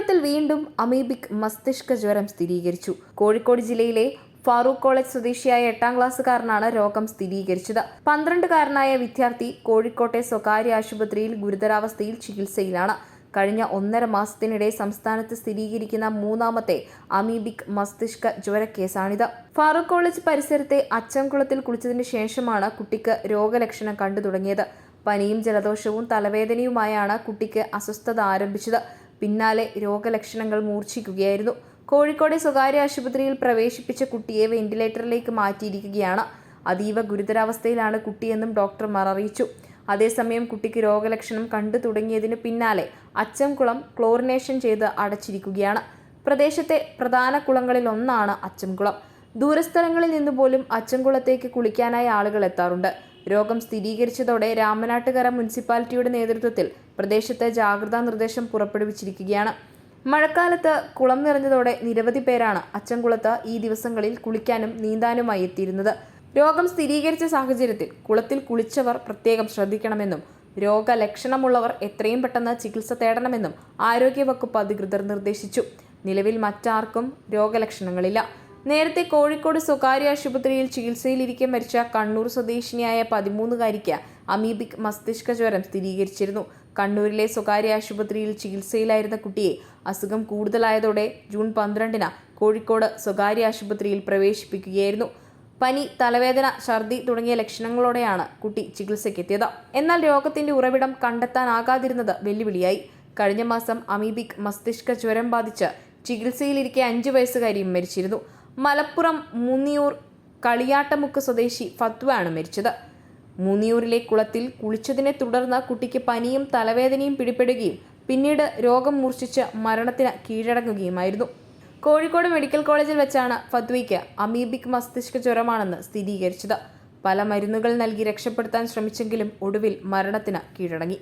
കേരളത്തിൽ വീണ്ടും അമീബിക് മസ്തിഷ്ക ജ്വരം സ്ഥിരീകരിച്ചു. കോഴിക്കോട് ജില്ലയിലെ ഫാറൂഖ് കോളേജ് സ്വദേശിയായ എട്ടാം ക്ലാസ്സുകാരനാണ് രോഗം സ്ഥിരീകരിച്ചത്. പന്ത്രണ്ടുകാരനായ വിദ്യാർത്ഥി കോഴിക്കോട്ടെ സ്വകാര്യ ആശുപത്രിയിൽ ഗുരുതരാവസ്ഥയിൽ ചികിത്സയിലാണ്. കഴിഞ്ഞ ഒന്നര മാസത്തിനിടെ സംസ്ഥാനത്ത് സ്ഥിരീകരിക്കുന്ന മൂന്നാമത്തെ അമീബിക് മസ്തിഷ്ക ജ്വരക്കേസാണിത് ഫാറൂഖ് കോളേജ് പരിസരത്തെ അച്ചംകുളത്തിൽ കുളിച്ചതിന് ശേഷമാണ് കുട്ടിക്ക് രോഗലക്ഷണം കണ്ടു തുടങ്ങിയത് പനിയും ജലദോഷവും തലവേദനയുമായാണ് കുട്ടിക്ക് അസ്വസ്ഥത ആരംഭിച്ചത്. പിന്നാലെ രോഗലക്ഷണങ്ങൾ മൂർച്ഛിക്കുകയായിരുന്നു. കോഴിക്കോട് സ്വകാര്യ ആശുപത്രിയിൽ പ്രവേശിപ്പിച്ച കുട്ടിയെ വെന്റിലേറ്ററിലേക്ക് മാറ്റിയിരിക്കുകയാണ്. അതീവ ഗുരുതരാവസ്ഥയിലാണ് കുട്ടിയെന്നും ഡോക്ടർമാർ അറിയിച്ചു. അതേസമയം കുട്ടിക്ക് രോഗലക്ഷണം കണ്ടു തുടങ്ങിയതിന് പിന്നാലെ അച്ചംകുളം ക്ലോറിനേഷൻ ചെയ്ത് അടച്ചിരിക്കുകയാണ്. പ്രദേശത്തെ പ്രധാന കുളങ്ങളിൽ ഒന്നാണ് അച്ചംകുളം. ദൂരസ്ഥലങ്ങളിൽ നിന്ന് പോലും അച്ചംകുളത്തേക്ക് കുളിക്കാനായി ആളുകൾ എത്താറുണ്ട്. രോഗം സ്ഥിരീകരിച്ചതോടെ രാമനാട്ടുകര മുനിസിപ്പാലിറ്റിയുടെ നേതൃത്വത്തിൽ പ്രദേശത്ത് ജാഗ്രതാ നിർദ്ദേശം പുറപ്പെടുവിച്ചിരിക്കുകയാണ്. മഴക്കാലത്ത് കുളം നിറഞ്ഞതോടെ നിരവധി പേരാണ് അച്ചൻകുളത്ത് ഈ ദിവസങ്ങളിൽ കുളിക്കാനും നീന്താനുമായി എത്തിയിരുന്നത്. രോഗം സ്ഥിരീകരിച്ച സാഹചര്യത്തിൽ കുളത്തിൽ കുളിച്ചവർ പ്രത്യേകം ശ്രദ്ധിക്കണമെന്നും രോഗലക്ഷണമുള്ളവർ എത്രയും പെട്ടെന്ന് ചികിത്സ തേടണമെന്നും ആരോഗ്യവകുപ്പ് അധികൃതർ നിർദ്ദേശിച്ചു. നിലവിൽ മറ്റാർക്കും രോഗലക്ഷണങ്ങളില്ല. നേരത്തെ കോഴിക്കോട് സ്വകാര്യ ആശുപത്രിയിൽ ചികിത്സയിലിരിക്കെ മരിച്ച കണ്ണൂർ സ്വദേശിനിയായ പതിമൂന്നുകാരിക്ക് അമീബിക് മസ്തിഷ്ക ജ്വരം സ്ഥിരീകരിച്ചിരുന്നു. കണ്ണൂരിലെ സ്വകാര്യ ആശുപത്രിയിൽ ചികിത്സയിലായിരുന്ന കുട്ടിയെ അസുഖം കൂടുതലായതോടെ ജൂൺ പന്ത്രണ്ടിന് കോഴിക്കോട് സ്വകാര്യ ആശുപത്രിയിൽ പ്രവേശിപ്പിക്കുകയായിരുന്നു. പനി തലവേദന ഛർദി തുടങ്ങിയ ലക്ഷണങ്ങളോടെയാണ് കുട്ടി ചികിത്സയ്ക്കെത്തിയത്. എന്നാൽ രോഗത്തിന്റെ ഉറവിടം കണ്ടെത്താനാകാതിരുന്നത് വെല്ലുവിളിയായി. കഴിഞ്ഞ മാസം അമീബിക് മസ്തിഷ്ക ജ്വരം ബാധിച്ച് ചികിത്സയിലിരിക്കെ അഞ്ചു വയസ്സുകാരിയും മരിച്ചിരുന്നു. മലപ്പുറം മുന്നിയൂർ കളിയാട്ടമുക്ക് സ്വദേശി ഫത്വയാണ് മരിച്ചത്. മുന്നിയൂരിലെ കുളത്തിൽ കുളിച്ചതിനെ തുടർന്ന് കുട്ടിക്ക് പനിയും തലവേദനയും പിടിപെടുകയും പിന്നീട് രോഗം മൂർച്ഛിച്ച് മരണത്തിന് കീഴടങ്ങുകയുമായിരുന്നു. കോഴിക്കോട് മെഡിക്കൽ കോളേജിൽ വെച്ചാണ് ഫത്വയ്ക്ക് അമീബിക് മസ്തിഷ്ക ജ്വരമാണെന്ന് സ്ഥിരീകരിച്ചത്. പല മരുന്നുകൾ നൽകി രക്ഷപ്പെടുത്താൻ ശ്രമിച്ചെങ്കിലും ഒടുവിൽ മരണത്തിന് കീഴടങ്ങി.